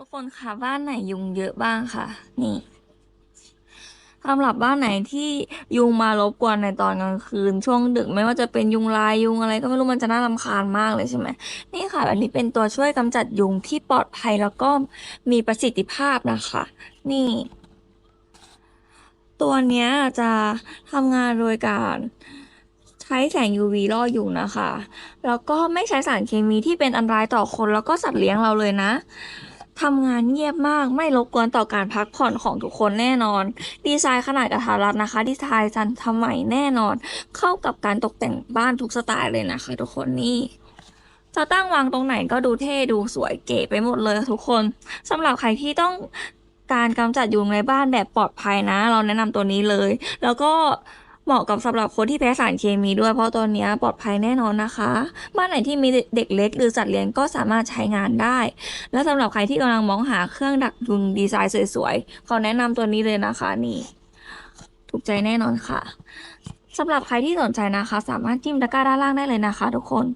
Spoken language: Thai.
ทุกคนคะบ้านไหนยุงเยอะบ้างคะนี่สำหรับบ้านไหนที่ยุงมารบกวนในตอนกลางคืน ช่วงดึกไม่ว่าจะเป็นยุงลายยุงอะไรก็ไม่รู้มันจะน่ารำคาญมากเลยใช่ไหมนี่ค่ะอันนี้เป็นตัวช่วยกำจัดยุงที่ปลอดภัยแล้วก็มีประสิทธิภาพนะคะ นี่ ตัวเนี้ยจะทำงานโดยการใช้แสง UV ล่อยุงนะคะ แล้วก็ไม่ใช้สารเคมีที่เป็นอันตรายต่อคนแล้วก็สัตว์เลี้ยงเราเลยนะ ทำงานเงียบมากไม่รบกวนต่อการพักผ่อนของทุกคนแน่นอน ดีไซน์ขนาดกระทัดรัดนะคะ ดีไซน์ทันสมัยแน่นอน เข้ากับการตกแต่งบ้านทุกสไตล์เลยนะคะทุกคนนี่จะตั้งวางตรงไหนก็ดูเท่ดูสวยเก๋ไปหมดเลยทุกคนสำหรับใครที่ต้องการกำจัดยุงในบ้านแบบปลอดภัยนะ เราแนะนำตัวนี้เลย แล้วก็ เหมาะกับสำหรับคนที่แพ้สารเคมีด้วยเพราะตัวนี้ปลอดภัยแน่นอนนะคะ บ้านไหนที่มีเด็กเล็ก หรือสัตว์เลี้ยงก็สามารถใช้งานได้ และสำหรับใครที่กำลังมองหาเครื่องดักยุงดีไซน์สวยๆเขาแนะนำตัวนี้เลยนะคะนี่ ถูกใจแน่นอนค่ะสำหรับใครที่สนใจนะคะ สามารถจิ้มตะกร้าด้านล่างได้เลยนะคะ ทุกคน